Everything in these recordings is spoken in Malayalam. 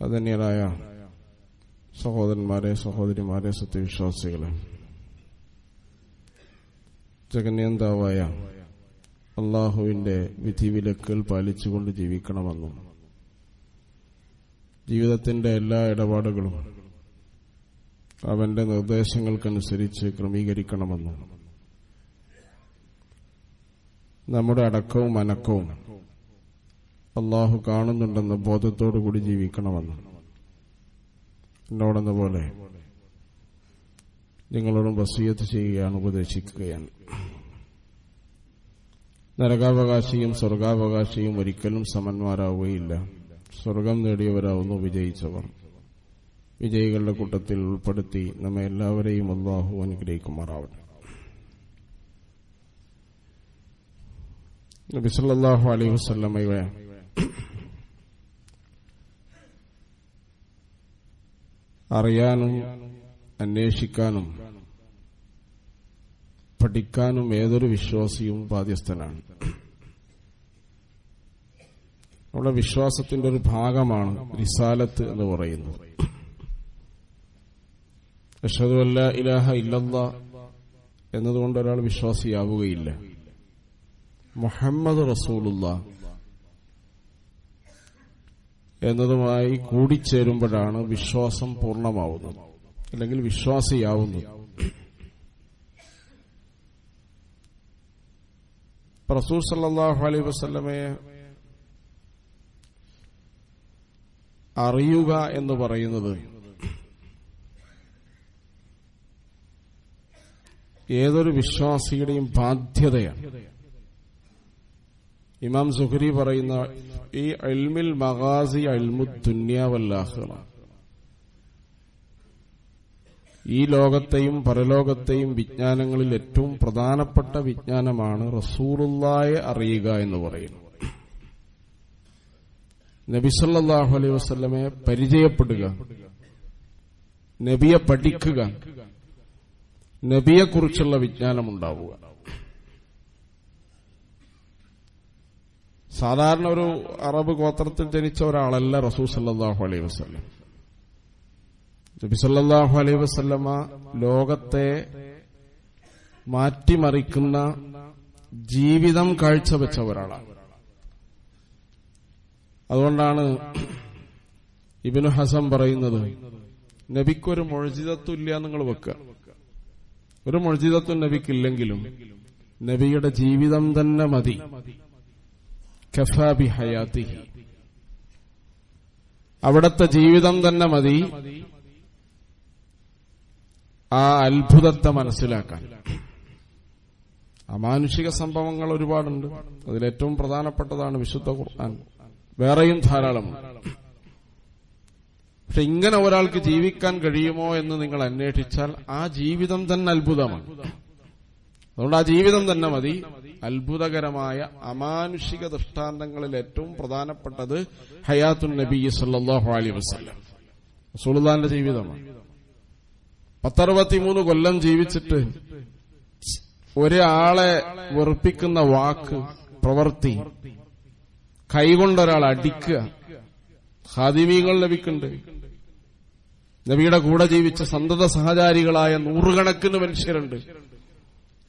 അതന്യരായ സഹോദരന്മാരെ സഹോദരിമാരെ സത്യവിശ്വാസികളെ. ജഗന്യന്താവായ അള്ളാഹുവിന്റെ വിധിവിലക്കുകൾ പാലിച്ചുകൊണ്ട് ജീവിക്കണമെന്നും ജീവിതത്തിന്റെ എല്ലാ ഇടപാടുകളും അവന്റെ നിർദ്ദേശങ്ങൾക്കനുസരിച്ച് ക്രമീകരിക്കണമെന്നും നമ്മുടെ അടക്കവും അനക്കവും അള്ളാഹു കാണുന്നുണ്ടെന്ന ബോധത്തോടു കൂടി ജീവിക്കണമെന്ന്. എന്നോടെന്ന പോലെ നിങ്ങളോടും വസീയത്ത് ചെയ്യുകയാണ് ഉപദേശിക്കുകയാണ്. നരകാവകാശിയും സ്വർഗാവകാശിയും ഒരിക്കലും സമന്മാരാവുകയില്ല. സ്വർഗം നേടിയവരാവുന്നു വിജയിച്ചവർ. വിജയികളുടെ കൂട്ടത്തിൽ ഉൾപ്പെടുത്തി നമ്മെ എല്ലാവരെയും അള്ളാഹു അനുഗ്രഹിക്കുമാറാവട്ടെ. നബി സല്ലല്ലാഹു അലൈഹി വസല്ലമയുടെ അറിയാനും അന്വേഷിക്കാനും പഠിക്കാനും ഏതൊരു വിശ്വാസിയും ബാധ്യസ്ഥനാണ്. നമ്മുടെ വിശ്വാസത്തിന്റെ ഒരു ഭാഗമാണ് റിസാലത്ത് എന്ന് പറയുന്നത്. അഷതുവല്ല ഇലാഹ ഇല്ലല്ല എന്നതുകൊണ്ട് ഒരാൾ വിശ്വാസിയാവുകയില്ല. മുഹമ്മദ് റസൂലുള്ള എന്നതുമായി കൂടിച്ചേരുമ്പോഴാണ് വിശ്വാസം പൂർണമാവുന്നത്. അല്ലെങ്കിൽ വിശ്വാസിയാവുന്നത്. റസൂൽ സല്ലാഹു അലൈ വസ്ലമയെ അറിയുക എന്ന് പറയുന്നത് ഏതൊരു വിശ്വാസിയുടെയും ബാധ്യതയാണ്. ഇമാം സുഹരി പറയുന്ന ഈ അൽമിൽ മഗാസി അൽമു ദുന്യാവല്ലാഹുറ ഈ ലോകത്തെയും പരലോകത്തെയും വിജ്ഞാനങ്ങളിൽ ഏറ്റവും പ്രധാനപ്പെട്ട വിജ്ഞാനമാണ് റസൂറുല്ലായെ അറിയുക എന്ന് പറയുന്നത്. നബിസല്ലാഹു അലൈഹി വസ്ലമെ പരിചയപ്പെടുക നബിയെ പഠിക്കുക നബിയെക്കുറിച്ചുള്ള വിജ്ഞാനമുണ്ടാവുക. സാധാരണ ഒരു അറബ് ഗോത്രത്തിൽ ജനിച്ച ഒരാളല്ല റസൂൽ സല്ലാഹു അലൈഹി വസ്ലം നബി സല്ലാഹു അലൈഹി വസ്ലമ ലോകത്തെ മാറ്റിമറിക്കുന്ന ജീവിതം കാഴ്ചവെച്ച ഒരാളാണ്. അതുകൊണ്ടാണ് ഇബിനു ഹസൻ പറയുന്നത് നബിക്കൊരു മൊഴിജിതത്വം ഇല്ല നിങ്ങൾ വെക്കുക. ഒരു മൊഴിജിതത്വം നബിക്കില്ലെങ്കിലും നബിയുടെ ജീവിതം തന്നെ മതി. കഫാബി ഹയാത്തിഹി അവിടത്തെ ജീവിതം തന്നെ മതി. ആ അത്ഭുതത്തെ മനസ്സിലാക്കാൻ. അമാനുഷിക സംഭവങ്ങൾ ഒരുപാടുണ്ട്. അതിലേറ്റവും പ്രധാനപ്പെട്ടതാണ് വിശുദ്ധ ഖുർആൻ. വേറെയും ധാരാളമുണ്ട് പക്ഷെ ഇങ്ങനെ ഒരാൾക്ക് ജീവിക്കാൻ കഴിയുമോ എന്ന് നിങ്ങൾ അന്വേഷിച്ചാൽ ആ ജീവിതം തന്നെ അത്ഭുതമാണ്. അതുകൊണ്ട് ആ ജീവിതം തന്നെ മതി. അത്ഭുതകരമായ അമാനുഷിക ദൃഷ്ടാന്തങ്ങളിൽ ഏറ്റവും പ്രധാനപ്പെട്ടത് ഹയാത്തുൻ നബി സല്ലാഹു അലി വസ്ലം സുൽത്താന്റെ ജീവിതമാണ്. പത്തറുപത്തിമൂന്ന് കൊല്ലം ജീവിച്ചിട്ട് ഒരാളെ വെറുപ്പിക്കുന്ന വാക്ക് പ്രവൃത്തി കൈകൊണ്ടൊരാൾ അടിക്കുക ഹാദിമീങ്ങൾ ലഭിക്കുന്നുണ്ട്. നബിയുടെ കൂടെ ജീവിച്ച സന്തത സഹചാരികളായ നൂറുകണക്കിന് മനുഷ്യരുണ്ട്.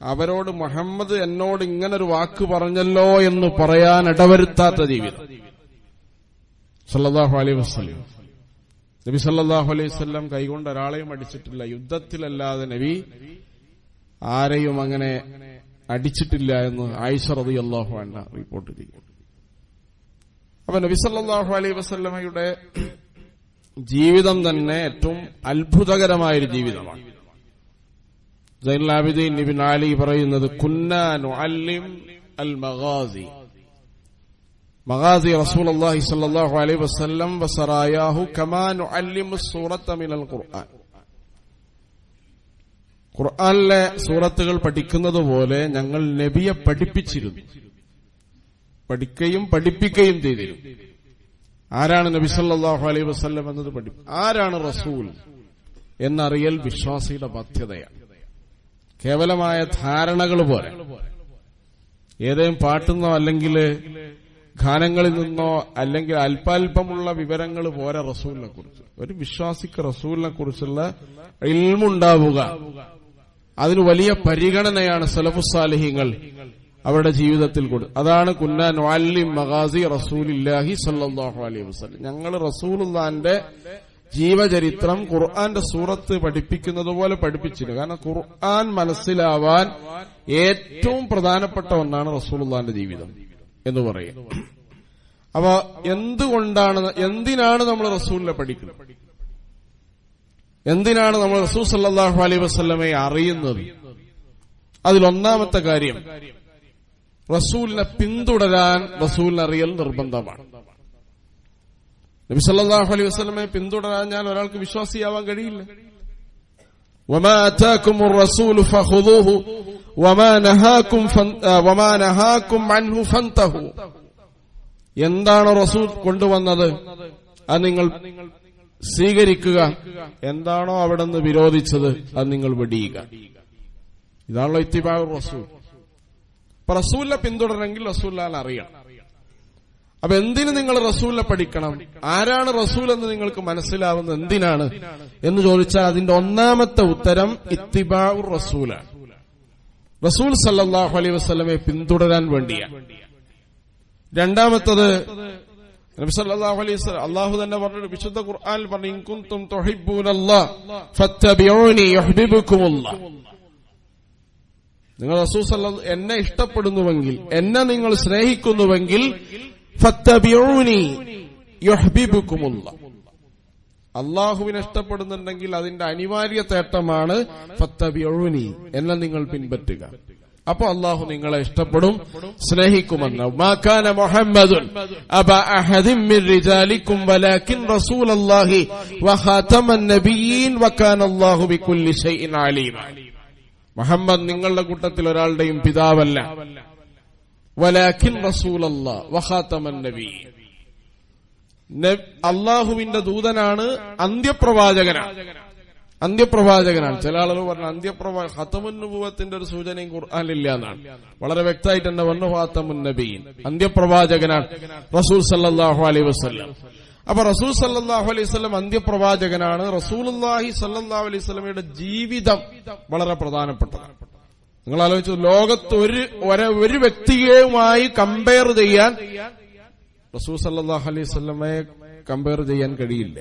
അവരോട് മുഹമ്മദ് എന്നോട് ഇങ്ങനൊരു വാക്ക് പറഞ്ഞല്ലോ എന്ന് പറയാൻ ഇടവരുത്താത്ത ജീവിതം. സല്ലാഹു അലൈഹി വസ്ലം നബി സല്ലാഹു അലൈഹി വസ്ലം കൈകൊണ്ട് ഒരാളെയും അടിച്ചിട്ടില്ല. യുദ്ധത്തിലല്ലാതെ നബി ആരെയും അങ്ങനെ അടിച്ചിട്ടില്ല എന്ന് ആയിഷ റതി അള്ളാഹു അന്ന റിപ്പോർട്ട് ചെയ്യും അപ്പൊ നബി സല്ലാഹു അലൈഹി വസ്ലമയുടെ ജീവിതം തന്നെ ഏറ്റവും അത്ഭുതകരമായൊരു ജീവിതമാണ്. അലി പറയുന്നത് അൽ മഗാസി മഗാസി വസ്ലം ഖുർആൻ. ഖുർആനിലെ സൂറത്തുകൾ പഠിക്കുന്നത് പോലെ ഞങ്ങൾ നബിയെ പഠിപ്പിച്ചിരുന്നു. പഠിക്കുകയും പഠിപ്പിക്കുകയും ചെയ്തിരുന്നു. ആരാണ് നബി സല്ലാഹു അലൈഹി വസ്ല്ലം എന്നത് പഠിപ്പിക്കും ആരാണ് റസൂൽ? എന്നറിയൽ വിശ്വാസിയുടെ ബാധ്യതയാണ്. കേവലമായ ധാരണകൾ പോലെ. ഏതേം പാട്ടുന്നോ അല്ലെങ്കിൽ ഖാനങ്ങളിൽ നിന്നോ അല്ലെങ്കിൽ അല്പാൽപമുള്ള വിവരങ്ങൾ പോരാ റസൂലിനെ കുറിച്ച്. ഒരു വിശ്വാസിക്ക് റസൂലിനെ കുറിച്ചുള്ള ഇൽമുണ്ടാവുക. അതിന് വലിയ പരിഗണനയാണ് സലഫുസാലിഹിങ്ങൾ അവരുടെ ജീവിതത്തിൽ കൊടുത്തു അതാണ് കുന്നാൻ വാലി മഗാസി റസൂലില്ലാഹി സല്ലാഹു അലൈഹി വസ്ലം ഞങ്ങൾ റസൂലുല്ലാന്റെ ജീവചരിത്രം ഖുർആന്റെ സൂറത്ത് പഠിപ്പിക്കുന്നത് പോലെ പഠിപ്പിച്ചിരുന്നു കാരണം ഖുർആൻ മനസ്സിലാവാൻ ഏറ്റവും പ്രധാനപ്പെട്ട ഒന്നാണ് റസൂലുല്ലാന്റെ ജീവിതം എന്ന് പറയും അപ്പൊ എന്തുകൊണ്ടാണ് എന്തിനാണ് നമ്മൾ റസൂലിനെ പഠിക്കുന്നത്? എന്തിനാണ് നമ്മൾ റസൂൽ സല്ലാഹു അലൈ വസ്ലമെ അറിയുന്നത്? അതിലൊന്നാമത്തെ കാര്യം റസൂലിനെ പിന്തുടരാൻ റസൂലിനെ അറിയൽ നിർബന്ധമാണ്. നബി സല്ലാഹു അലൈഹി വസ്ലമയെ പിന്തുടരാൻ ഞാൻ ഒരാൾക്ക് വിശ്വാസിയാവാൻ കഴിയില്ല وما أتاكم الرسول فخذوه وما نهاكم فن... وما نهاكم عنه فانتهوا എന്താണ് റസൂൽ കൊണ്ടുവന്നത് അത് നിങ്ങൾ സ്വീകരിക്കുക എന്താണോ അവിടെ നിന്ന് വിരോധിച്ചത് അത് നിങ്ങൾ വെടിയുക ഇതാണല്ലോ ഇത്തിബാവ് റസൂൽ അപ്പൊ റസൂലിനെ പിന്തുടരണമെങ്കിൽ റസൂല്ലാൻ അറിയണം അപ്പൊ എന്തിനു നിങ്ങൾ റസൂലിനെ പഠിക്കണം? ആരാണ് റസൂൽ എന്ന് നിങ്ങൾക്ക് മനസ്സിലാവുന്നത് എന്തിനാണ്? എന്ന് ചോദിച്ചാൽ അതിന്റെ ഒന്നാമത്തെ ഉത്തരം ഇത്തിബാഉർ റസൂലാണ് റസൂൽ സല്ലാഹു അലൈ വസ്ലമെ പിന്തുടരാൻ വേണ്ടിയാണ്. രണ്ടാമത്തത് നബി സല്ലല്ലാഹു അലൈഹി വസല്ലം തന്നെ പറഞ്ഞു വിശുദ്ധ ഖുർആനിൽ പറഞ്ഞു നിങ്ങൾ റസൂൽ എന്നെ ഇഷ്ടപ്പെടുന്നുവെങ്കിൽ എന്നെ നിങ്ങൾ സ്നേഹിക്കുന്നുവെങ്കിൽ അള്ളാഹുവിനെ ഇഷ്ടപ്പെടുന്നുണ്ടെങ്കിൽ അതിന്റെ അനിവാര്യ തേട്ടമാണ് ഫത്തബിയൊഴുനി എന്ന നിങ്ങൾ പിൻപറ്റുക. അപ്പൊ അള്ളാഹു നിങ്ങളെ ഇഷ്ടപ്പെടും സ്നേഹിക്കുമെന്ന്. മുഹമ്മദുൻ അബ റസൂലല്ലാഹി ബികുല്ലി ശൈഇൻ മുഹമ്മദ് നിങ്ങളുടെ കൂട്ടത്തിൽ ഒരാളുടെയും പിതാവല്ല. വലാകിൻ الله وخاتم النبي അള്ളാഹുവിന്റെ ദൂതനാണ് അന്ത്യപ്രവാചകനാണ്. അന്ത്യപ്രവാചകനാണ്. ചില ആളുകൾ പറഞ്ഞു അന്ത്യപ്രവാ ഹത്തമുന്നുഭവത്തിന്റെ ഒരു സൂചനയും ഖുർആാനില്ല എന്നാണ് വളരെ വ്യക്തമായിട്ട് തന്നെ വന്നു ഹാത്തമുൻ നബീൻ അന്ത്യപ്രവാചകനാണ് റസൂൽ സല്ലാഹു അലൈ വസ്ലം അപ്പൊ റസൂൽ സല്ലാഹു അലൈഹി വസ്ലം അന്ത്യപ്രവാചകനാണ്. റസൂൽ അള്ളാഹി സല്ലാഹു അലൈഹി സ്വലമയുടെ ജീവിതം വളരെ പ്രധാനപ്പെട്ടതാണ്. നിങ്ങൾ ആലോചിച്ചു ലോകത്ത് ഒരു ഒരു വ്യക്തിയുമായി കമ്പയർ ചെയ്യാൻ റസൂ അലൈഹി സ്വലമയെ കമ്പയർ ചെയ്യാൻ കഴിയില്ല.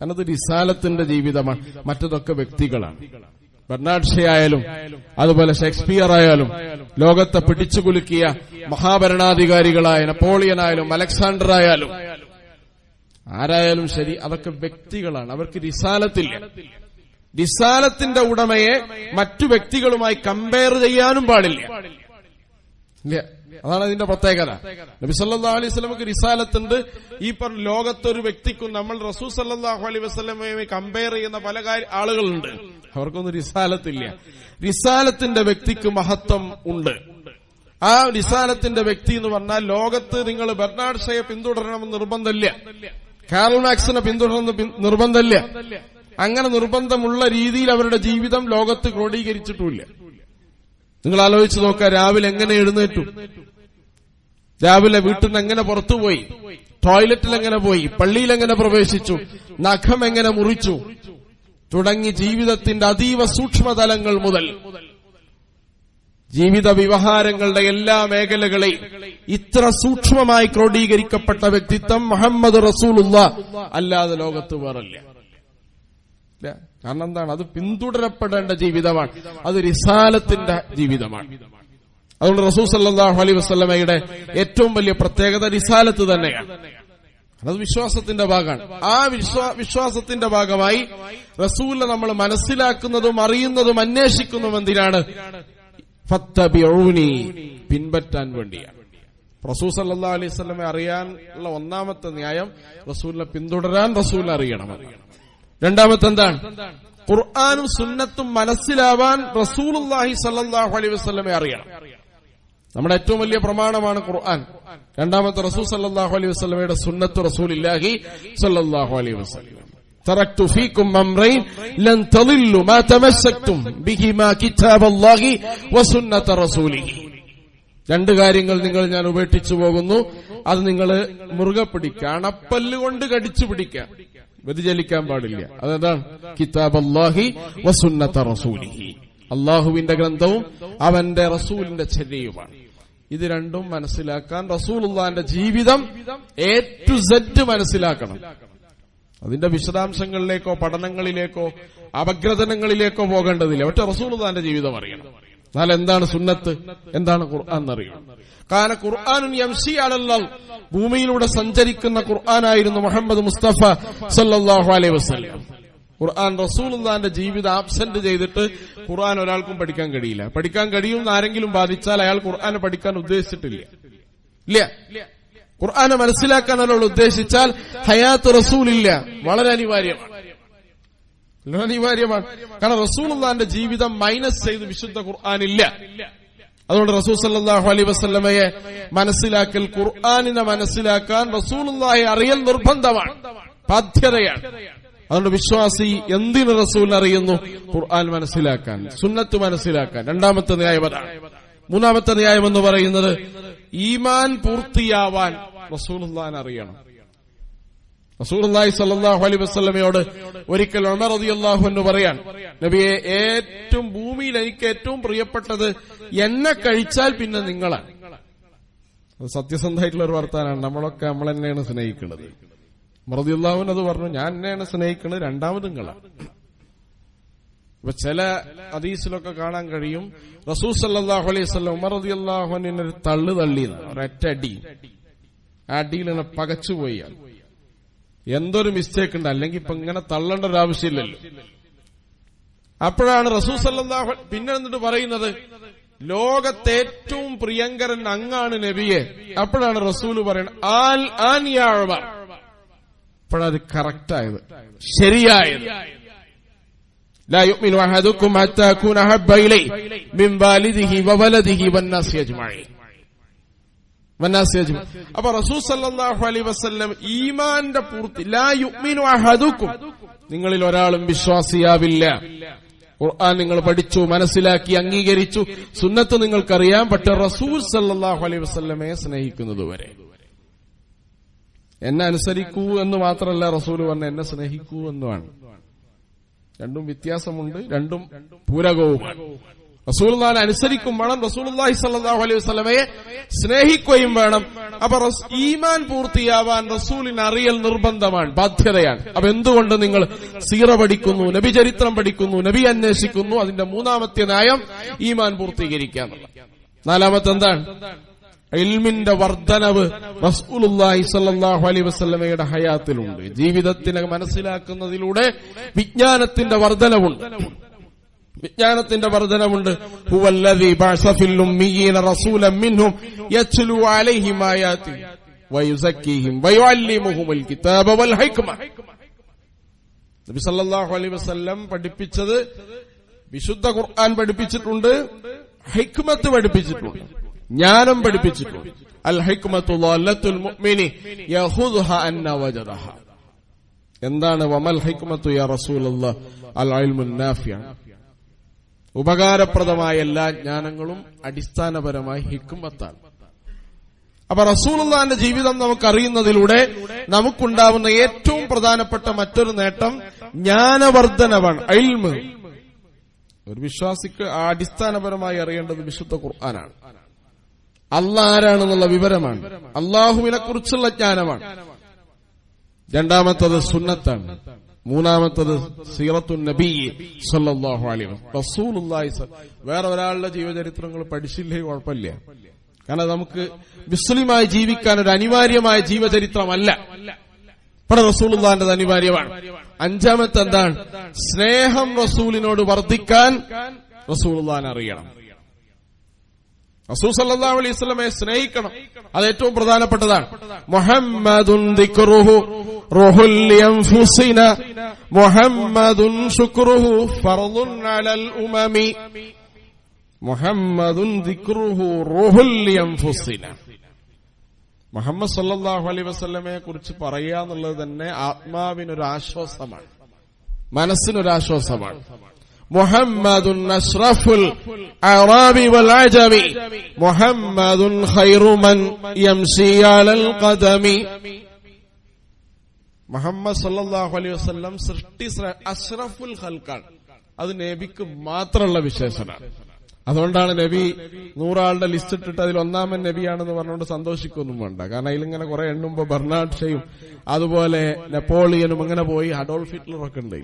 കാരണം അത് റിസാലത്തിന്റെ ജീവിതമാണ് മറ്റതൊക്കെ വ്യക്തികളാണ്. ഷേ ആയാലും അതുപോലെ ഷേക്സ്പിയർ ആയാലും ലോകത്തെ പിടിച്ചുകുലുക്കിയ മഹാഭരണാധികാരികളായ നെപ്പോളിയൻ ആയാലും അലക്സാണ്ടർ ആയാലും ആരായാലും ശരി അതൊക്കെ വ്യക്തികളാണ്. അവർക്ക് റിസാലത്തില്ല റിസാലത്തിന്റെ ഉടമയെ മറ്റു വ്യക്തികളുമായി കമ്പയർ ചെയ്യാനും പാടില്ല. ഇല്ല. അതാണ് അതിന്റെ പ്രത്യേകത. നബി സല്ലാ അലൈഹി സ്വലമക്ക് റിസാലത്തുണ്ട് ഈ പറഞ്ഞ ലോകത്തൊരു വ്യക്തിക്കും നമ്മൾ റസൂ സല്ലാഹു അലൈഹി വസ്ലമയുമായി കമ്പയർ ചെയ്യുന്ന പല ആളുകളുണ്ട്. അവർക്കൊന്നും റിസാലത്തില്ല റിസാലത്തിന്റെ വ്യക്തിക്ക് മഹത്വം ഉണ്ട്. ആ റിസാലത്തിന്റെ വ്യക്തി എന്ന് പറഞ്ഞാൽ ലോകത്ത് നിങ്ങൾ ബെർണാഡ് ഷയെ പിന്തുടരണമെന്ന് നിർബന്ധമില്ല. കാറൽ മാക്സിനെ പിന്തുടരണമെന്ന് നിർബന്ധമില്ല. അങ്ങനെ നിർബന്ധമുള്ള രീതിയിൽ അവരുടെ ജീവിതം ലോകത്ത് ക്രോഡീകരിച്ചിട്ടുമില്ല. നിങ്ങൾ ആലോചിച്ച് നോക്കുക രാവിലെ എങ്ങനെ എഴുന്നേറ്റു? രാവിലെ വീട്ടിൽ നിന്ന് എങ്ങനെ പുറത്തുപോയി? ടോയ്ലറ്റിൽ എങ്ങനെ പോയി? പള്ളിയിൽ എങ്ങനെ പ്രവേശിച്ചു? നഖം എങ്ങനെ മുറിച്ചു? തുടങ്ങി ജീവിതത്തിന്റെ അതീവ സൂക്ഷ്മതലങ്ങൾ മുതൽ ജീവിത വ്യവഹാരങ്ങളുടെ എല്ലാ മേഖലകളെയും ഇത്ര സൂക്ഷ്മമായി ക്രോഡീകരിക്കപ്പെട്ട വ്യക്തിത്വം മുഹമ്മദ് റസൂലുള്ള അല്ലാതെ ലോകത്ത് വേറല്ല. കാരണം എന്താണ്? അത് പിന്തുടരപ്പെടേണ്ട ജീവിതമാണ്. അത് റിസാലത്തിന്റെ ജീവിതമാണ്. അതുകൊണ്ട് റസൂൽ സല്ലാഹു അലൈ വസ്ലമയുടെ ഏറ്റവും വലിയ പ്രത്യേകത റിസാലത്ത് തന്നെയാണ്. അത് വിശ്വാസത്തിന്റെ ഭാഗമാണ്. ആ വിശ്വാസത്തിന്റെ ഭാഗമായി റസൂലിനെ നമ്മൾ മനസ്സിലാക്കുന്നതും അറിയുന്നതും അന്വേഷിക്കുന്നതും എന്തിനാണ്? പിൻപറ്റാൻ വേണ്ടിയാണ്. റസൂൽ സല്ലാ അലൈഹി സ്വലമെ അറിയാനുള്ള ഒന്നാമത്തെ ന്യായം റസൂലിനെ പിന്തുടരാൻ റസൂലിനെ അറിയണം അറിയണം രണ്ടാമത്തെ എന്താണ് ഖുർആാനും സുന്നത്തും മനസ്സിലാവാൻ റസൂലുല്ലാഹി സല്ലാഹു അലൈഹി വസ്ലമെ അറിയണം നമ്മുടെ ഏറ്റവും വലിയ പ്രമാണമാണ് ഖുർആൻ രണ്ടാമത്തെ റസൂൽ സല്ലാഹു അലൈഹി വസ്ലമയുടെ സുന്നത്ത് റസൂൽ ഇല്ലാഹി സല്ലാഹു അലൈഹി വസ്ലം تركت فيكم أمرين لن تضلوا ما تمسكتم بهما كتاب الله وسنة رسوله രണ്ട് കാര്യങ്ങൾ നിങ്ങൾ ഞാൻ ഉപേക്ഷിച്ചു പോകുന്നു അത് നിങ്ങൾ മുറുകെ പിടിക്കുക അണപ്പല്ല് കൊണ്ട് കടിച്ചു പിടിക്കുക വ്യതിചലിക്കാൻ പാടില്ല. അതെന്താണ്? കിതാബ് അള്ളാഹി വസുന്നത്ത റസൂലിഹി. അള്ളാഹുവിന്റെ ഗ്രന്ഥവും അവന്റെ റസൂലിന്റെ ചര്യയുമാണ്. ഇത് രണ്ടും മനസ്സിലാക്കാൻ റസൂലുള്ളാന്റെ ജീവിതം എ ടു സെറ്റ് മനസ്സിലാക്കണം. അതിന്റെ വിശദാംശങ്ങളിലേക്കോ പഠനങ്ങളിലേക്കോ അപഗ്രഥനങ്ങളിലേക്കോ പോകേണ്ടതില്ല. ഒറ്റ റസൂലുള്ളാന്റെ ജീവിതം അറിയണം. എന്നാൽ എന്താണ് സുന്നത്ത്? എന്താണ് ഖുർആൻ എന്നറിയണം കാല ഖുർആാനും യംഷി അലല്ലാൽ. ഭൂമിയിലൂടെ സഞ്ചരിക്കുന്ന ഖുർആനായിരുന്നു മുഹമ്മദ് മുസ്തഫ സല്ലല്ലാഹു അലൈഹി വസല്ലം. ഖുർആൻ റസൂലുള്ളാന്റെ ജീവിതം ആബ്സെന്റ് ചെയ്തിട്ട് ഖുർആൻ ഒരാൾക്കും പഠിക്കാൻ കഴിയില്ല. പഠിക്കാൻ കഴിയുമെന്ന് ആരെങ്കിലും ബാധിച്ചാൽ അയാൾ ഖുർആനെ പഠിക്കാൻ ഉദ്ദേശിച്ചിട്ടില്ല. ഇല്ല. ഖുർആനെ മനസ്സിലാക്കാൻ ഒരാൾ ഉദ്ദേശിച്ചാൽ ഹയാത്ത് റസൂൽ ഇല്ല വളരെ അനിവാര്യമാണ്. അനിവാര്യമാണ് കാരണം റസൂലുള്ളാന്റെ ജീവിതം മൈനസ് ചെയ്ത് വിശുദ്ധ ഖുർആാനില്ല. അതുകൊണ്ട് റസൂൽ സല്ലാഹു അലൈ വസല്ലമയെ മനസ്സിലാക്കൽ ഖുർആാനിനെ മനസ്സിലാക്കാൻ റസൂലുള്ളാഹി അറിയൽ നിർബന്ധമാണ്. ബാധ്യതയാണ്. അതുകൊണ്ട് വിശ്വാസി എന്തിന് റസൂൽ അറിയുന്നു? ഖുർആൻ മനസ്സിലാക്കാൻ സുന്നത്ത് മനസ്സിലാക്കാൻ. രണ്ടാമത്തെ ന്യായം അതാണ്. മൂന്നാമത്തെ ന്യായം എന്ന് പറയുന്നത് ഈമാൻ പൂർത്തിയാവാൻ റസൂൽ അറിയണം. റസൂലുള്ളാഹി സല്ലാഹു അലൈ വസ്ലമയോട് ഒരിക്കൽ ഉമർ റളിയല്ലാഹു എന്ന് പറയാൻ നബിയെ ഏറ്റവും ഭൂമിയിൽ എനിക്ക് ഏറ്റവും പ്രിയപ്പെട്ടത് എന്നെ കഴിച്ചാൽ പിന്നെ നിങ്ങളാണ് അത് സത്യസന്ധമായിട്ടുള്ള ഒരു വർത്താനാണ്. നമ്മളൊക്കെ നമ്മൾ തന്നെയാണ് സ്നേഹിക്കുന്നത് മറദിയുള്ളാഹുൻ അത് പറഞ്ഞു ഞാൻ എന്നെയാണ് സ്നേഹിക്കുന്നത് രണ്ടാമത് നിങ്ങളാണ് ഇപ്പൊ ചില അതീസിലൊക്കെ കാണാൻ കഴിയും റസൂൽ സല്ലാഹു അലൈഹി വസല്ലം ഉമർ തള്ളു തള്ളിയത് ഒരൊറ്റ അടി. ആ അടിയിൽ പകച്ചുപോയി. എന്തൊരു മിസ്റ്റേക്ക് ഉണ്ട് അല്ലെങ്കിൽ ഇപ്പൊ ഇങ്ങനെ തള്ളേണ്ട ഒരു ആവശ്യമില്ലല്ലോ അപ്പോഴാണ് റസൂൽ സല്ലല്ലാഹു അലൈഹി- പിന്നെ എന്നിട്ട് പറയുന്നത് ലോകത്തെ ഏറ്റവും പ്രിയങ്കരൻ അങ്ങാണ് നബിയെ അപ്പോഴാണ് റസൂല് പറയുന്നത് ആൽ ആൻ യാ ഉമർ അപ്പോഴത് കറക്റ്റായത് ശരിയായത് لا يؤمن أحدكم حتى أكون أحب إليه من والده وولده والناس أجمعين അപ്പൊ റസൂ സല്ലാഹു അലൈ വസ്ലം ഈമാന്റെ പൂർത്തി ലാ യുഗ്മിനു അഹദുക്കും. നിങ്ങളിൽ ഒരാളും വിശ്വാസിയാവില്ല. ഖുർആൻ നിങ്ങൾ പഠിച്ചു മനസ്സിലാക്കി അംഗീകരിച്ചു. സുന്നത്ത് നിങ്ങൾക്കറിയാം പക്ഷെ റസൂൽ സല്ലാഹു അലൈ വസ്ലമെ സ്നേഹിക്കുന്നത് വരെ. എന്നെ അനുസരിക്കൂ എന്ന് മാത്രമല്ല റസൂൽ പറഞ്ഞ എന്നെ സ്നേഹിക്കൂ എന്നുമാണ്. രണ്ടും വ്യത്യാസമുണ്ട് രണ്ടും പൂരകവുമാണ്. റസൂൽനാൻ അനുസരിക്കും വേണം. റസൂലുള്ളാഹി സ്വല്ലല്ലാഹു അലൈഹി വസ്ലമയെ സ്നേഹിക്കുകയും വേണം. അപ്പൊ ഈമാൻ പൂർത്തിയാവാൻ റസൂലിന് അറിയൽ നിർബന്ധമാണ് ബാധ്യതയാണ്. അപ്പൊ എന്തുകൊണ്ട് നിങ്ങൾ സീറ പഠിക്കുന്നു നബി ചരിത്രം പഠിക്കുന്നു നബി അന്വേഷിക്കുന്നു അതിന്റെ മൂന്നാമത്തെ നയം ഈമാൻ പൂർത്തീകരിക്കുക. നാലാമത്തെ എന്താണ്? ഇൽമിന്റെ വർദ്ധനവ് റസൂലുല്ലാഹി സല്ലാഹു അലൈ വസ്ലമയുടെ ഹയാത്തിലുണ്ട്. ജീവിതത്തിനെ മനസ്സിലാക്കുന്നതിലൂടെ വിജ്ഞാനത്തിന്റെ വർധനവുണ്ട് വിജ്ഞാനത്തിന്റെ വർധനമുണ്ട്. നബി സല്ലല്ലാഹു അലൈഹി വസല്ലം പഠിപ്പിച്ചത് വിശുദ്ധ ഖുർആൻ പഠിപ്പിച്ചിട്ടുണ്ട് ഹിക്മത്ത് പഠിപ്പിച്ചിട്ടുണ്ട് ജ്ഞാനം പഠിപ്പിച്ചിട്ടുണ്ട്. അൽ എന്താണ്? വമൽ ഹിക്മത്തു യാ അൽ നാഫിയ ഉപകാരപ്രദമായ എല്ലാ ജ്ഞാനങ്ങളും അടിസ്ഥാനപരമായി ഹിക്മത്താണ് അപ്പൊ റസൂലുള്ളാന്റെ ജീവിതം നമുക്കറിയുന്നതിലൂടെ നമുക്കുണ്ടാവുന്ന ഏറ്റവും പ്രധാനപ്പെട്ട മറ്റൊരു നേട്ടം ജ്ഞാനവർദ്ധനവാണ് അയിൽമ് ഒരു വിശ്വാസിക്ക് അടിസ്ഥാനപരമായി അറിയേണ്ടത് വിശുദ്ധ ഖുർആനാണ്. അള്ളാഹ് ആരാണെന്നുള്ള വിവരമാണ്. അള്ളാഹുവിനെ കുറിച്ചുള്ള ജ്ഞാനമാണ്. രണ്ടാമത്തത് സുന്നത്താണ്. മൂന്നാമത്തത് സീറത്തു നബി സല്ലല്ലാഹു അലൈഹി റസൂലുല്ലായി വേറെ ഒരാളുടെ ജീവചരിത്രങ്ങൾ പഠിച്ചില്ലേ? കുഴപ്പമില്ല. കാരണം നമുക്ക് മുസ്ലിമായി ജീവിക്കാൻ ഒരു അനിവാര്യമായ ജീവചരിത്രമല്ല. ഇവിടെ റസൂലുള്ളാന്റെ അനിവാര്യമാണ്. അഞ്ചാമത്തെ എന്താണ് സ്നേഹം റസൂലിനോട് വർദ്ധിക്കാൻ റസൂലുള്ളാൻ അറിയണം. റസൂൽ സല്ലല്ലാഹു അലൈഹി വസല്ലമയെ സ്നേഹിക്കണം. അത് ഏറ്റവും പ്രധാനപ്പെട്ടതാണ്. മുഹമ്മദുൻ മുഹമ്മദുൻ ശുക്റുഹു ഫർളുൻ അലൽ ഉമമി. മുഹമ്മദുൻ മുഹമ്മദ് സല്ലല്ലാഹു അലൈഹി വസല്ലമയെ കുറിച്ച് പറയുക എന്നുള്ളത് തന്നെ ആത്മാവിനൊരു ആശ്വാസമാണ് മനസ്സിനൊരു ആശ്വാസമാണ് മുഹമ്മദുൻ അഷ്റഫുൽ والعجم محمد خير من ഖൈറു على القدم محمد മുഹമ്മദ് സല്ലല്ലാഹു അലൈഹി വസല്ലം സൃഷ്ടി അഷ്റഫുൽ ഖൽഖാണ് അത് നബിക്ക് മാത്രമുള്ള വിശേഷണമാണ് അതുകൊണ്ടാണ് നബി നൂറാളുടെ ലിസ്റ്റ് ഇട്ടിട്ട് അതിൽ ഒന്നാമൻ നബിയാണെന്ന് പറഞ്ഞുകൊണ്ട് സന്തോഷിക്കൊന്നും വേണ്ട. കാരണം അതിലിങ്ങനെ കുറെ എണ്ണുമ്പോ ബെർണാഡ് ഷെയും അതുപോലെ നെപ്പോളിയനും അങ്ങനെ പോയി അഡോൾഫ് ഹിറ്റ്ലർ ഒക്കെ ഉണ്ട്.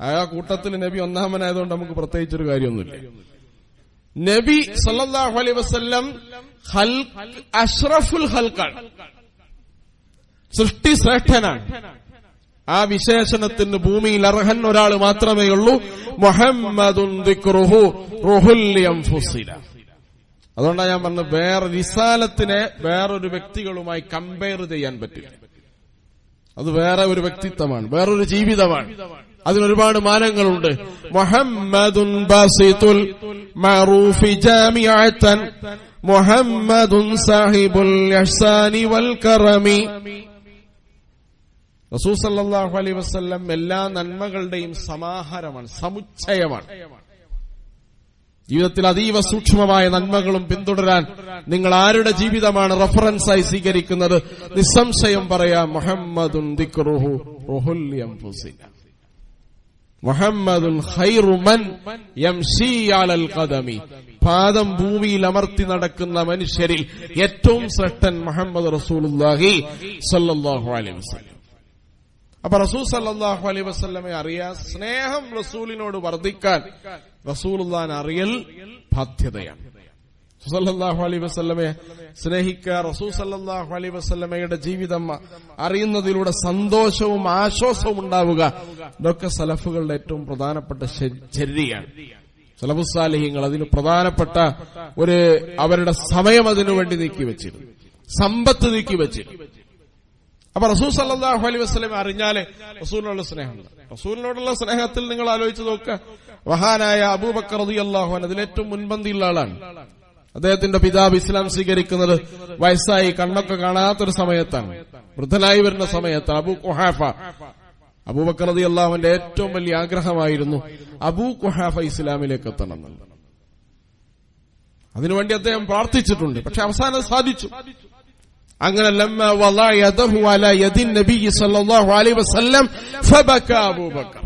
ആ കൂട്ടത്തിൽ നബി ഒന്നാമനായതുകൊണ്ട് നമുക്ക് പ്രത്യേകിച്ചൊരു കാര്യമൊന്നുമില്ല. നബി സല്ലാഹു അലൈ വസ്ല്ലം അഷ്റഫുൽ ഹൽക്കാണ് സൃഷ്ടി ശ്രേഷ്ഠനാണ്. ആ വിശേഷണത്തിന് ഭൂമിയിൽ അർഹൻ ഒരാൾ മാത്രമേ ഉള്ളൂ. മുഹമ്മദുൻ. അതുകൊണ്ടാണ് ഞാൻ പറഞ്ഞത് വേറെ റിസാലത്തിനെ വേറൊരു വ്യക്തികളുമായി കമ്പയർ ചെയ്യാൻ പറ്റില്ല. അത് വേറെ ഒരു വ്യക്തിത്വമാണ് വേറൊരു ജീവിതമാണ്. അതിനൊരുപാട് മാനങ്ങളുണ്ട്. മുഹമ്മദുൻ ബസീതുൽ മഅറൂഫി ജാമിഅത്തൻ. മുഹമ്മദുൻ സാഹിബുൽ ഇഹ്സാനി വൽ കറമി. റസൂൽ സല്ലല്ലാഹു അലൈഹി വസല്ലം എല്ലാ നന്മകളുടെയും സമാഹാരമാണ് സമുച്ചയമാണ്. ജീവിതത്തിൽ അതീവ സൂക്ഷ്മമായ നന്മകളും പിന്തുടരാൻ നിങ്ങൾ ആരുടെ ജീവിതമാണ് റഫറൻസായി സ്വീകരിക്കുന്നത്? നിസ്സംശയം പറയാം മുഹമ്മദുൻ ദിക്റുഹു റുഹുൽ യൻഫുസിന. ഖദമി. പാദം ഭൂമിയിൽ അമർത്തി നടക്കുന്ന മനുഷ്യരിൽ ഏറ്റവും ശ്രേഷ്ഠൻ മുഹമ്മദ് സല്ലല്ലാഹു അലൈഹി അപ്പൊ റസൂൽ സല്ലാഹു അലൈഹി വസ്ലമെ അറിയാൻ സ്നേഹം റസൂലിനോട് വർദ്ധിക്കാൻ റസൂൽ അറിയൽ ബാധ്യതയാണ്. സല്ലല്ലാഹു അലൈഹി വസ്ലമയെ സ്നേഹിക്കുക. റസൂ സല്ലാഹു അലൈഹി വസ്ലമയുടെ ജീവിതം അറിയുന്നതിലൂടെ സന്തോഷവും ആശ്വാസവും ഉണ്ടാവുക. ഇതൊക്കെ സലഫുകളുടെ ഏറ്റവും പ്രധാനപ്പെട്ട ചര്യയാണ് സലഫുസാലിഹ്യങ്ങൾ അതിന് പ്രധാനപ്പെട്ട ഒരു അവരുടെ സമയം അതിനുവേണ്ടി നീക്കി വെച്ചിരുന്നു. സമ്പത്ത് നീക്കി വെച്ചിരുന്നു. അപ്പൊ റസൂൽ സല്ലാഹു അലൈഹി വസ്ലം അറിഞ്ഞാലേ റസൂലിനോടുള്ള സ്നേഹമുണ്ട് റസൂലിനോടുള്ള സ്നേഹത്തിൽ നിങ്ങൾ ആലോചിച്ച് നോക്കുക വഹാനായ അബൂബക്കർ റളിയല്ലാഹു അതിൽ അതിലേറ്റവും മുൻപന്തിയുള്ള ആളാണ്. അദ്ദേഹത്തിന്റെ പിതാവ് ഇസ്ലാം സ്വീകരിക്കുന്നത് വയസ്സായി കണ്ണൊക്കെ കാണാത്തൊരു സമയത്താണ്. വൃദ്ധനായി വരുന്ന സമയത്ത് അബു കുഹാഫ അബൂബക്കർ അള്ളാഹുവിന്റെ ഏറ്റവും വലിയ ആഗ്രഹമായിരുന്നു അബൂ കുഹാഫ ഇസ്ലാമിലേക്ക് എത്തണം അതിനുവേണ്ടി അദ്ദേഹം പ്രാർത്ഥിച്ചിട്ടുണ്ട്. പക്ഷെ അവസാനം സാധിച്ചു. അങ്ങനെ ലമ്മ വളഅ യദഹു അലാ യദിൻ നബി സല്ലല്ലാഹു അലൈഹി വസല്ലം ഫബക അബൂബക്കർ.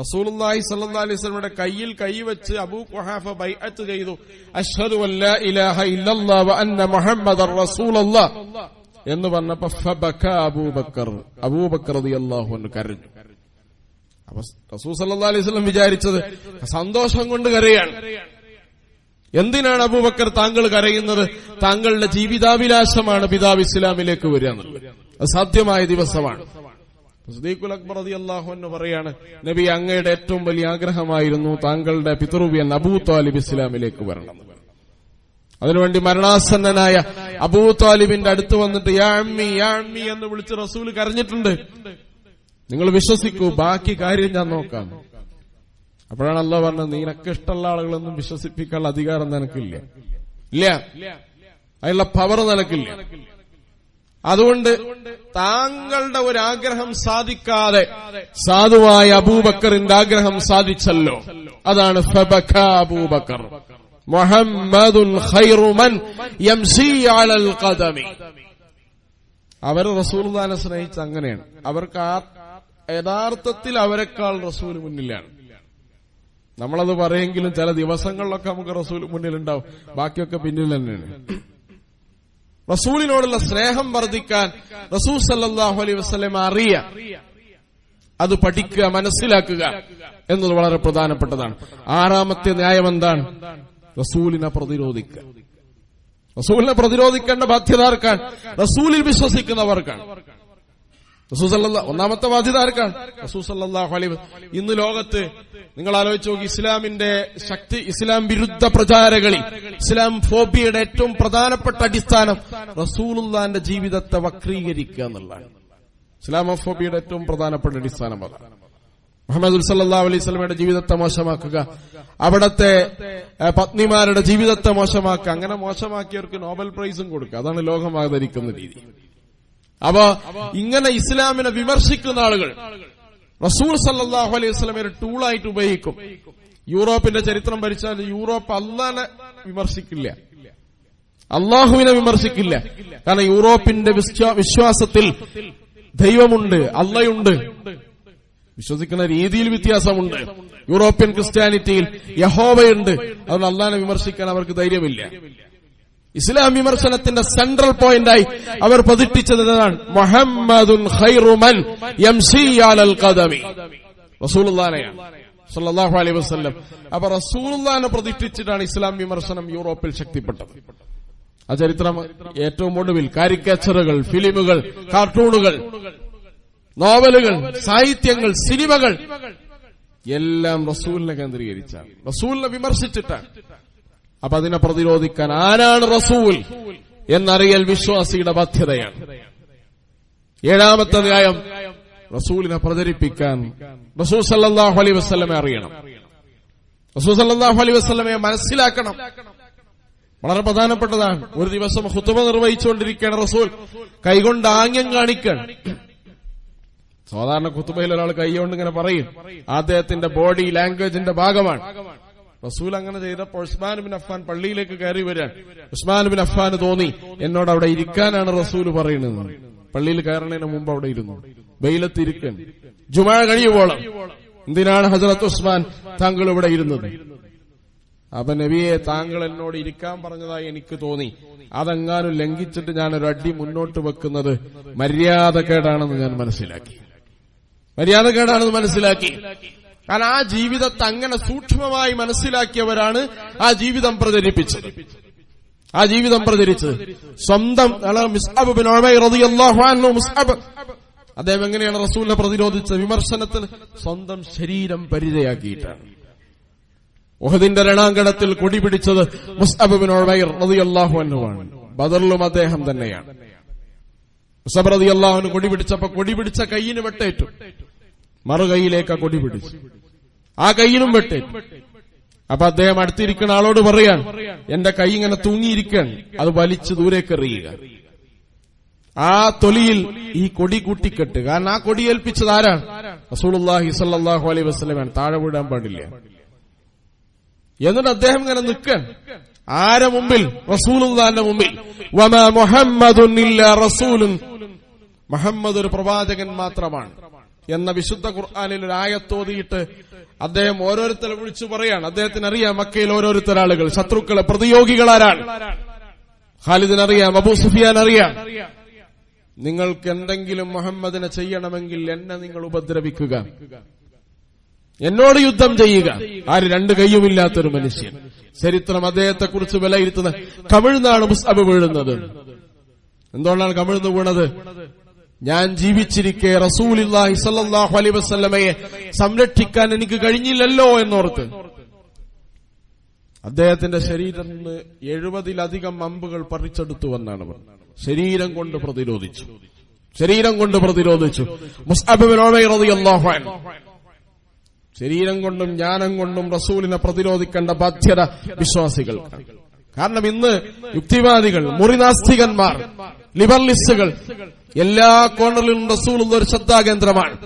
റസൂലുള്ളാഹി സല്ലാ അലൈഹി സ്വലമയുടെ കയ്യിൽ കൈവച്ച് അബൂ ഖുഹാഫ ബൈഅത്ത് ചെയ്തു. അഷ്ഹദു അല്ലാ ഇലാഹ ഇല്ലല്ലാഹ് വ എന്ന് പറഞ്ഞപ്പോ ഫബക അബൂബക്കർ അബൂബക്കർ റളിയല്ലാഹു അൻഹു കരഞ്ഞു. അപ്പൊ റസൂൽ സല്ലാ അലൈഹി വസല്ലം വിചാരിച്ചത് സന്തോഷം കൊണ്ട് കരയാണ്. എന്തിനാണ് അബൂബക്കർ താങ്കൾ കരയുന്നത്? താങ്കളുടെ ജീവിതാഭിലാഷമാണ് പിതാവ് ഇസ്ലാമിലേക്ക് വരിക അത് ദിവസമാണ്. സദീഖുൽ അക്ബർ അതി അള്ളാഹു എന്ന് പറയാണ് നബി അങ്ങയുടെ ഏറ്റവും വലിയ ആഗ്രഹമായിരുന്നു താങ്കളുടെ പിതൃവ്യൻ അബൂ താലിബ് ഇസ്ലാമിലേക്ക് വരണം. അതിനുവേണ്ടി മരണാസന്നനായ അബൂ താലിബിന്റെ അടുത്ത് വന്നിട്ട് യാ അമ്മി യാ അമ്മി എന്ന് വിളിച്ച് റസൂൽ കരഞ്ഞിട്ടുണ്ട്. നിങ്ങൾ വിശ്വസിക്കൂ ബാക്കി കാര്യം ഞാൻ നോക്കാം. അപ്പോഴാണ് അല്ല പറഞ്ഞത് നിനക്ക് ഇഷ്ടമുള്ള ആളുകളൊന്നും വിശ്വസിപ്പിക്കാനുള്ള അധികാരം നിനക്കില്ല. ഇല്ല. അതിനുള്ള പവർ നിനക്കില്ല. അതുകൊണ്ട് താങ്കളുടെ ആഗ്രഹം സാധിക്കാതെ സാധുവായ അബൂബക്കറിന്റെ ആഗ്രഹം സാധിച്ചല്ലോ. അതാണ് അബൂബക്കർ. മുഹമ്മദുൻ ഖൈറുമൻ അലൽ ഖദമി. അവർ റസൂൽദാനെ സ്നേഹിച്ച അങ്ങനെയാണ്. അവർക്ക് ആ യഥാർത്ഥത്തിൽ അവരെക്കാൾ റസൂൽ മുന്നിലാണ്. നമ്മളത് പറയെങ്കിലും ചില ദിവസങ്ങളിലൊക്കെ നമുക്ക് റസൂൽ മുന്നിലുണ്ടാവും. ബാക്കിയൊക്കെ പിന്നിൽ തന്നെയാണ്. റസൂലിനോടുള്ള സ്നേഹം വർദ്ധിക്കാൻ റസൂൽ സല്ലാഹു അലൈ വസ്ലമ അറിയ. അത് പഠിക്കുക മനസ്സിലാക്കുക എന്നത് വളരെ പ്രധാനപ്പെട്ടതാണ്. ആറാമത്തെ ന്യായം എന്താണ്? റസൂലിനെ പ്രതിരോധിക്കുക. റസൂലിനെ പ്രതിരോധിക്കേണ്ട ബാധ്യത റസൂലിൽ വിശ്വസിക്കുന്നവർക്കാണ്. റസൂൽ സല്ലല്ലാ- ഒന്നാമത്തെ ബാധ്യത ആർക്കാണ്? അലൈഹി ഇന്ന് ലോകത്ത് നിങ്ങൾ ആലോചിച്ച് നോക്കി ഇസ്ലാമിന്റെ ശക്തി ഇസ്ലാം വിരുദ്ധ പ്രചാരകളിൽ ഇസ്ലാം ഫോബിയുടെ ഏറ്റവും പ്രധാനപ്പെട്ട അടിസ്ഥാനം റസൂലുല്ലാന്റെ ജീവിതത്തെ വക്രീകരിക്കുക എന്നുള്ളതാണ്. ഇസ്ലാമോഫോബിയുടെ ഏറ്റവും പ്രധാനപ്പെട്ട അടിസ്ഥാനം അതാണ്. മുഹമ്മദ് സല്ലാ അലൈസ്മയുടെ ജീവിതത്തെ മോശമാക്കുക അവിടത്തെ പത്നിമാരുടെ ജീവിതത്തെ മോശമാക്കുക അങ്ങനെ മോശമാക്കിയവർക്ക് നോബൽ പ്രൈസും കൊടുക്കുക. അതാണ് ലോകം ആദരിക്കുന്ന രീതി. അപ്പൊ ഇങ്ങനെ ഇസ്ലാമിനെ വിമർശിക്കുന്ന ആളുകൾ. റസൂൽ സല്ലാഹു അലൈഹി ഒരു ടൂളായിട്ട് ഉപയോഗിക്കും. യൂറോപ്പിന്റെ ചരിത്രം ഭരിച്ചാൽ യൂറോപ്പ് അള്ളാനെ വിമർശിക്കില്ല. അള്ളാഹുവിനെ വിമർശിക്കില്ല. കാരണം യൂറോപ്പിന്റെ വിശ്വാസത്തിൽ ദൈവമുണ്ട് അള്ളയുണ്ട്. വിശ്വസിക്കുന്ന രീതിയിൽ വ്യത്യാസമുണ്ട്. യൂറോപ്യൻ ക്രിസ്ത്യാനിറ്റിയിൽ യഹോവയുണ്ട്. അതുകൊണ്ട് അള്ളാനെ വിമർശിക്കാൻ അവർക്ക് ധൈര്യമില്ല. ഇസ്ലാം വിമർശനത്തിന്റെ സെൻട്രൽ പോയിന്റായി അവർ പ്രതിഷ്ഠിച്ചതാണ് എന്നതാണ് മുഹമ്മദുൻ ഖൈറുമൻ സല്ലല്ലാഹു അലൈഹി വസല്ലം. അപ്പൊ റസൂലുള്ളാനെ പ്രതിഷ്ഠിച്ചിട്ടാണ് ഇസ്ലാം വിമർശനം യൂറോപ്പിൽ ശക്തിപ്പെട്ടത്. ആ ചരിത്രം ഏറ്റവും ഒടുവിൽ കാരിക്കേച്ചറുകൾ ഫിലിമുകൾ കാർട്ടൂണുകൾ നോവലുകൾ സാഹിത്യങ്ങൾ സിനിമകൾ എല്ലാം റസൂലിനെ കേന്ദ്രീകരിച്ചാണ്. റസൂലിനെ വിമർശിച്ചിട്ടാണ്. അപ്പൊ അതിനെ പ്രതിരോധിക്കാൻ ആരാണ് റസൂൽ എന്നറിയൽ വിശ്വാസിയുടെ ബാധ്യതയാണ്. ഏഴാമത്തെ ന്യായം റസൂലിനെ പ്രചരിപ്പിക്കാൻ റസൂൽ സല്ലാഹു അലൈ വസ്ലമെ അറിയണം. റസൂൽ സല്ലാഹു അലൈ വസ്ലമെ മനസ്സിലാക്കണം. വളരെ പ്രധാനപ്പെട്ടതാണ്. ഒരു ദിവസം ഹുത്തുമ നിർവഹിച്ചുകൊണ്ടിരിക്കുകയാണ് റസൂൽ. കൈകൊണ്ട് ആംഗ്യം കാണിക്കണം സാധാരണ കുത്തുബയിൽ ഒരാൾ കൈകൊണ്ട് ഇങ്ങനെ പറയും. അദ്ദേഹത്തിന്റെ ബോഡി ലാംഗ്വേജിന്റെ ഭാഗമാണ്. റസൂൽ അങ്ങനെ ചെയ്തപ്പോൾ ഉസ്മാൻ ബിൻ അഫ്ഫാൻ പള്ളിയിലേക്ക് കയറി വരാൻ. ഉസ്മാൻ ബിൻ അഫ്ഫാന് തോന്നി എന്നോട് അവിടെ ഇരിക്കാനാണ് റസൂൽ പറയുന്നത്. പള്ളിയിൽ കയറുന്നതിന് മുമ്പ് അവിടെ ഇരുന്നു. വെയിലത്തിരിക്കൻ ജുമാ കഴിയുവോളം എന്തിനാണ് ഹസരത്ത് ഉസ്മാൻ താങ്കൾ ഇവിടെ ഇരുന്നത്? അപ്പൊ നബിയെ താങ്കൾ എന്നോട് ഇരിക്കാൻ പറഞ്ഞതായി എനിക്ക് തോന്നി. അതെങ്ങാനും ലംഘിച്ചിട്ട് ഞാൻ ഒരു അടി മുന്നോട്ട് വെക്കുന്നത് മര്യാദക്കേടാണെന്ന് ഞാൻ മനസ്സിലാക്കി. മര്യാദക്കേടാണെന്ന് മനസ്സിലാക്കി. കാരണം ആ ജീവിതത്തെ അങ്ങനെ സൂക്ഷ്മമായി മനസ്സിലാക്കിയവരാണ് ആ ജീവിതം പ്രചരിപ്പിച്ചത്. ആ ജീവിതം പ്രചരിച്ചത്. സ്വന്തം അദ്ദേഹം എങ്ങനെയാണ് റസൂലിനെ പ്രതിരോധിച്ച വിമർശനത്തിൽ സ്വന്തം ശരീരം പരിചയാക്കിയിട്ടാണ്. ഉഹദിന്റെ രണാങ്കണത്തിൽ കൊടി പിടിച്ചത് അൻഹുവാണ്. ബദറിലും അദ്ദേഹം തന്നെയാണ്. മുസബ് റതി അള്ളാഹുവിന് കൊടി പിടിച്ചപ്പോ കൊടി പിടിച്ച കൈയിന് വെട്ടേറ്റു. മറുകൈയിലേക്ക് ആ കൊടി പിടിച്ചു. ആ കൈയിലും വെട്ടേറ്റു അപ്പൊ അദ്ദേഹം അടുത്തിരിക്കുന്ന ആളോട് പറയാൻ എന്റെ കൈ ഇങ്ങനെ തൂങ്ങിയിരിക്കാൻ അത് വലിച്ചു ദൂരേക്ക് എറിയുക. ആ തൊലിയിൽ ഈ കൊടി കൂട്ടിക്കെട്ട്. കാരണം ആ കൊടി ഏൽപ്പിച്ചത് ആരാണ്? റസൂലുള്ളാഹി സാഹു അലൈഹി വസ്ലമാണ് താഴെ വീടാൻ പാടില്ല. എന്നിട്ട് അദ്ദേഹം ഇങ്ങനെ നിൽക്കാൻ ആരെ മുമ്പിൽ? റസൂലുള്ളാന്റെ മുമ്പിൽ. റസൂലുൻ. മുഹമ്മദ് ഒരു പ്രവാചകൻ മാത്രമാണ്. എന്ന വിശുദ്ധ ഖുർആാനിൽ ഒരു ആയത്തോതിയിട്ട് അദ്ദേഹം ഓരോരുത്തരെ വിളിച്ചു പറയാണ്. അദ്ദേഹത്തിന് അറിയാം മക്കയിൽ ഓരോരുത്തർ ആളുകൾ. ശത്രുക്കളെ പ്രതിയോഗികളാരാണ് ഖാലിദിനറിയാം അബൂ സുഫിയാൻ അറിയാം. നിങ്ങൾക്ക് എന്തെങ്കിലും മുഹമ്മദിനെ ചെയ്യണമെങ്കിൽ എന്നെ നിങ്ങൾ ഉപദ്രവിക്കുക. എന്നോട് യുദ്ധം ചെയ്യുക. ആര് രണ്ട് കൈയുമില്ലാത്തൊരു മനുഷ്യൻ. ചരിത്രം അദ്ദേഹത്തെ കുറിച്ച് വിലയിരുത്തുന്ന കമിഴ്ന്നാണ് മുസ്അബ് വീഴുന്നത്. എന്തുകൊണ്ടാണ് കമിഴ്ന്ന് വീണത്? ഞാൻ ജീവിച്ചിരിക്കെ റസൂലില്ലാഹി സല്ലാഹു അലൈ വസ്ലമയെ സംരക്ഷിക്കാൻ എനിക്ക് കഴിഞ്ഞില്ലല്ലോ എന്നോർത്ത്. അദ്ദേഹത്തിന്റെ നിന്ന് എഴുപതിലധികം അമ്പുകൾ പറിച്ചെടുത്തു എന്നാണ് ശരീരം കൊണ്ട് പ്രതിരോധിച്ചു. ശരീരം കൊണ്ട് പ്രതിരോധിച്ചു. ശരീരം കൊണ്ടും ജ്ഞാനം കൊണ്ടും റസൂലിനെ പ്രതിരോധിക്കേണ്ട ബാധ്യത വിശ്വാസികൾ കാരണം ഇന്ന് യുക്തിവാദികൾ മുറിനാസ്തികന്മാർ ലിബർലിസ്റ്റുകൾ എല്ലാ കോണറിലും റസൂലുള്ള ഒരു ശ്രദ്ധാകേന്ദ്രമാണ്.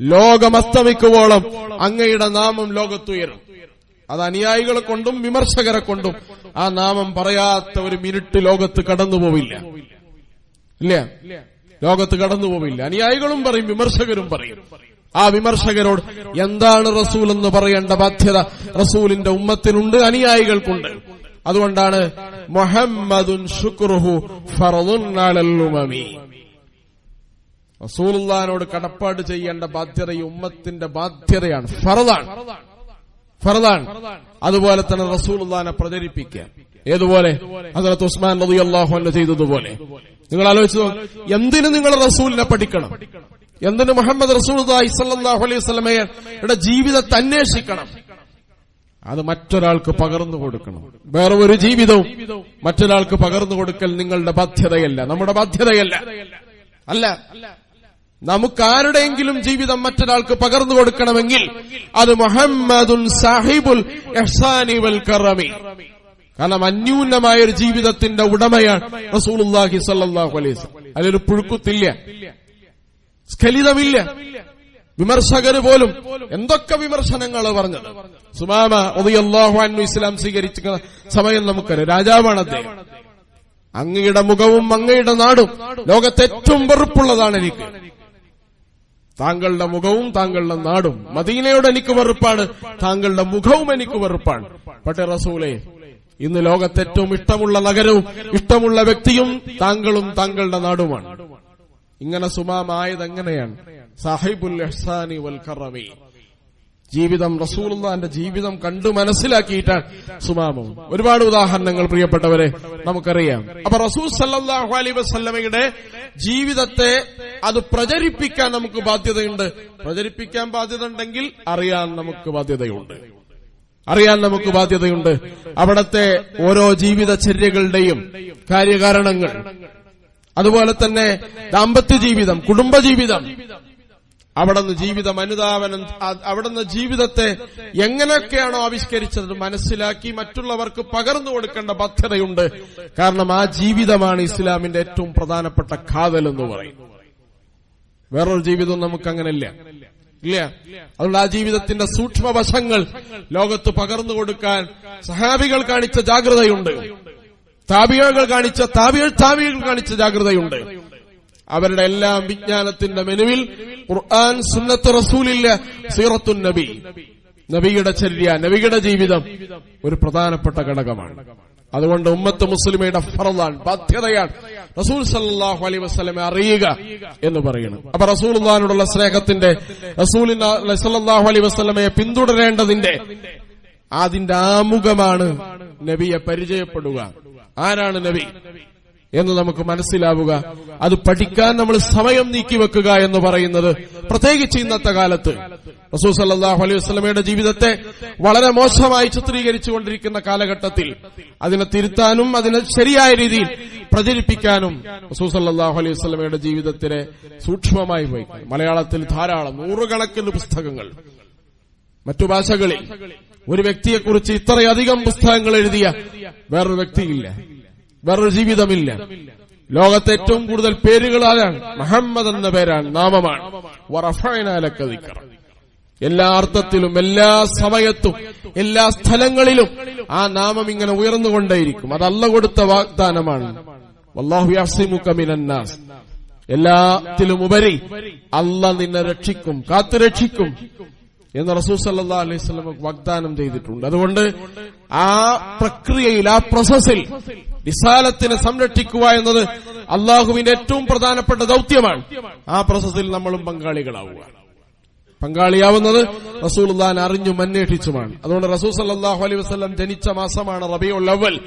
ലോകം അസ്തമിക്കുവോളം അങ്ങയുടെ നാമം ലോകത്തുയരും. അത് അനുയായികളെ കൊണ്ടും വിമർശകരെ കൊണ്ടും ആ നാമം പറയാത്ത ഒരു മിനിറ്റ് ലോകത്ത് കടന്നുപോവില്ല. ഇല്ല? ലോകത്ത് കടന്നുപോവില്ല. അനുയായികളും പറയും വിമർശകരും പറയും. ആ വിമർശകരോട് എന്താണ് റസൂൽ എന്ന് പറയേണ്ട ബാധ്യത? റസൂലിന്റെ ഉമ്മത്തിനുണ്ട് അനുയായികൾക്കുണ്ട്. അതുകൊണ്ടാണ് മുഹമ്മദുൻ ശുക്രുഹു ഉമമി. റസൂലുള്ളാനോട് കടപ്പാട് ചെയ്യേണ്ട ബാധ്യത ഈ ഉമ്മത്തിന്റെ ബാധ്യതയാണ്. ഫറദാണ്. ഫറദാണ്. അതുപോലെ തന്നെ റസൂലുള്ളാനെ പ്രചരിപ്പിക്കുക. ഏതുപോലെ? ഹസരത്ത് ഉസ്മാൻ റളിയല്ലാഹു അള്ളാഹു ചെയ്തതുപോലെ. നിങ്ങൾ ആലോചിച്ചു എന്തിനു നിങ്ങൾ റസൂലിനെ പഠിക്കണം? എന്തിനു മുഹമ്മദ് റസൂൽ അലൈഹി സ്വലമയുടെ ജീവിതത്തെ അന്വേഷിക്കണം? അത് മറ്റൊരാൾക്ക് പകർന്നു കൊടുക്കണം. വേറെ ഒരു ജീവിതവും മറ്റൊരാൾക്ക് പകർന്നു കൊടുക്കൽ നിങ്ങളുടെ ബാധ്യതയല്ല. നമ്മുടെ ബാധ്യതയല്ല. അല്ല നമുക്കാരുടെയെങ്കിലും ജീവിതം മറ്റൊരാൾക്ക് പകർന്നു കൊടുക്കണമെങ്കിൽ അത് മുഹമ്മദുൽ സാഹിബുൽ കറമി. കാരണം അന്യൂന്നമായ ഒരു ജീവിതത്തിന്റെ ഉടമയാണ് സ്വല്ലല്ലാഹു അലൈഹി വസല്ലം. അതിലൊരു പുഴുക്കുത്തില്ല. സ്ഖലിതമില്ല വിമർശകര് പോലും എന്തൊക്കെ വിമർശനങ്ങൾ പറഞ്ഞത്? സുമാമ അൻഹു ഇസ്ലാം സ്വീകരിച്ച സമയം നമുക്കറിയാം. രാജാവാണ് അദ്ദേഹം. അങ്ങയുടെ മുഖവും അങ്ങയുടെ നാടും ലോകത്തെ ഏറ്റവും വെറുപ്പുള്ളതാണ് എനിക്ക്. താങ്കളുടെ മുഖവും താങ്കളുടെ നാടും. മദീനയോട് എനിക്ക് വെറുപ്പാണ്. താങ്കളുടെ മുഖവും എനിക്ക് വെറുപ്പാണ്. പക്ഷേ റസൂലേ ഇന്ന് ലോകത്തെ ഏറ്റവും ഇഷ്ടമുള്ള നഗരവും ഇഷ്ടമുള്ള വ്യക്തിയും താങ്കളും താങ്കളുടെ നാടുമാണ്. ഇങ്ങനെ സുമാമായത് എങ്ങനെയാണ്? സാഹിബുൽ ഇഹ്സാനി വൽ കറമി. ജീവിതം റസൂലുള്ളാന്റെ ജീവിതം കണ്ടു മനസ്സിലാക്കിയിട്ടാണ് സുമാമം. ഒരുപാട് ഉദാഹരണങ്ങൾ പ്രിയപ്പെട്ടവരെ നമുക്കറിയാം. അപ്പൊ റസൂൽ സല്ലാഹു അലൈഹി വസല്ലമയുടെ ജീവിതത്തെ അത് പ്രചരിപ്പിക്കാൻ നമുക്ക് ബാധ്യതയുണ്ട്. പ്രചരിപ്പിക്കാൻ ബാധ്യത ഉണ്ടെങ്കിൽ അറിയാൻ നമുക്ക് ബാധ്യതയുണ്ട്. അറിയാൻ നമുക്ക് ബാധ്യതയുണ്ട്. അവിടത്തെ ഓരോ ജീവിതചര്യകളുടെയും കാര്യകാരണങ്ങൾ. അതുപോലെ തന്നെ ദാമ്പത്യ ജീവിതം കുടുംബജീവിതം അവിടുന്ന് ജീവിതം അനുതാപനം അവിടുന്ന് ജീവിതത്തെ എങ്ങനെയൊക്കെയാണോ ആവിഷ്കരിച്ചത് മനസ്സിലാക്കി മറ്റുള്ളവർക്ക് പകർന്നു കൊടുക്കേണ്ട ബാധ്യതയുണ്ട് കാരണം ആ ജീവിതമാണ് ഇസ്ലാമിന്റെ ഏറ്റവും പ്രധാനപ്പെട്ട കാതൽ എന്ന് പറയും. വേറൊരു ജീവിതം നമുക്ക് അങ്ങനെയല്ല ഇല്ല. അതുകൊണ്ട് ആ ജീവിതത്തിന്റെ സൂക്ഷ്മവശങ്ങൾ ലോകത്ത് പകർന്നു കൊടുക്കാൻ സഹാബികൾ കാണിച്ച ജാഗ്രതയുണ്ട്. താപികൾ കാണിച്ച താപികൾ താപികൾ കാണിച്ച ജാഗ്രതയുണ്ട്. അവരുടെ എല്ലാം വിജ്ഞാനത്തിന്റെ മെനുവിൽ ഖുർആൻ സുന്നത്ത് റസൂലില്ല സീറത്തു നബി. നബിയുടെ ചര്യ നബിയുടെ ജീവിതം ഒരു പ്രധാനപ്പെട്ട ഘടകമാണ്. അതുകൊണ്ട് ഉമ്മത്ത് മുസ്ലിമയുടെ ഫറദാണ് ബാധ്യതയാണ്. റസൂൽ സല്ലാഹു അലൈ വസ്ലമെ അറിയുക എന്ന് പറയുന്നു അപ്പൊ റസൂലുള്ളാഹിനോടുള്ള സ്നേഹത്തിന്റെ റസൂലിന് സല്ലാഹു അലൈഹി വസല്ലമയെ പിന്തുടരേണ്ടതിന്റെ അതിന്റെ ആമുഖമാണ് നബിയെ പരിചയപ്പെടുക. ആരാണ് നബി? എന്ന് നമുക്ക് മനസ്സിലാവുക. അത് പഠിക്കാൻ നമ്മൾ സമയം നീക്കിവെക്കുക എന്ന് പറയുന്നത് പ്രത്യേകിച്ച് ഇന്നത്തെ കാലത്ത്. റസൂൽ സല്ലല്ലാഹു അലൈഹി വസ്ലമയുടെ ജീവിതത്തെ വളരെ മോശമായി ചിത്രീകരിച്ചുകൊണ്ടിരിക്കുന്ന കാലഘട്ടത്തിൽ അതിനെ തിരുത്താനും അതിനെ ശരിയായ രീതിയിൽ പ്രചരിപ്പിക്കാനും റസൂൽ സല്ലല്ലാഹു അലൈഹി വസ്ലമയുടെ ജീവിതത്തിനെ സൂക്ഷ്മമായി പോയി. മലയാളത്തിൽ ധാരാളം നൂറുകണക്കിന് പുസ്തകങ്ങൾ. മറ്റു ഭാഷകളിൽ ഒരു വ്യക്തിയെക്കുറിച്ച് ഇത്രയധികം പുസ്തകങ്ങൾ എഴുതിയ വേറൊരു വ്യക്തിയില്ല. വേറൊരു ജീവിതമില്ല. ലോകത്തെ ഏറ്റവും കൂടുതൽ പേരുകൾ ആരാണ് മുഹമ്മദ് എന്ന പേരാണ് നാമമാണ്. എല്ലാ അർത്ഥത്തിലും എല്ലാ സമയത്തും എല്ലാ സ്ഥലങ്ങളിലും ആ നാമം ഇങ്ങനെ ഉയർന്നുകൊണ്ടേയിരിക്കും. അത് അല്ല കൊടുത്ത വാഗ്ദാനമാണ്. എല്ലാത്തിലും ഉപരി അല്ല നിന്നെ രക്ഷിക്കും കാത്തു രക്ഷിക്കും എന്ന് റസൂൽ സല്ലാ അലൈഹി വാഗ്ദാനം ചെയ്തിട്ടുണ്ട്. അതുകൊണ്ട് ആ പ്രക്രിയയിൽ ആ പ്രോസസ്സിൽ വിശാലത്തിനെ സംരക്ഷിക്കുക എന്നത് അള്ളാഹുവിന്റെ ഏറ്റവും പ്രധാനപ്പെട്ട ദൗത്യമാണ്. ആ പ്രോസസ്സിൽ നമ്മളും പങ്കാളികളാവുക. പങ്കാളിയാവുന്നത് റസൂൽദാൻ അറിഞ്ഞും അന്വേഷിച്ചുമാണ്. അതുകൊണ്ട് റസൂൽ സല്ലാഹു അലൈഹി വസ്ലം ജനിച്ച മാസമാണ് റബിയുൽ അവൽ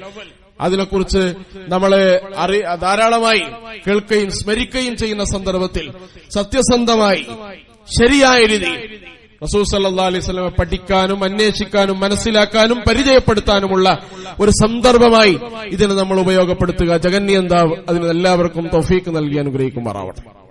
അതിനെക്കുറിച്ച് നമ്മളെ അറി ധാരാളമായി കേൾക്കുകയും സ്മരിക്കുകയും ചെയ്യുന്ന സന്ദർഭത്തിൽ സത്യസന്ധമായി ശരിയായ രീതിയിൽ റസൂൽ സല്ലാ അലൈഹി പഠിക്കാനും അന്വേഷിക്കാനും മനസ്സിലാക്കാനും പരിചയപ്പെടുത്താനുമുള്ള ഒരു സന്ദർഭമായി ഇതിനെ നമ്മൾ ഉപയോഗപ്പെടുത്തുക. ജഗന്യന്താവ് അതിന് എല്ലാവർക്കും തൗഫീക്ക് നൽകി അനുഗ്രഹിക്കുമാറാവട്ടെ.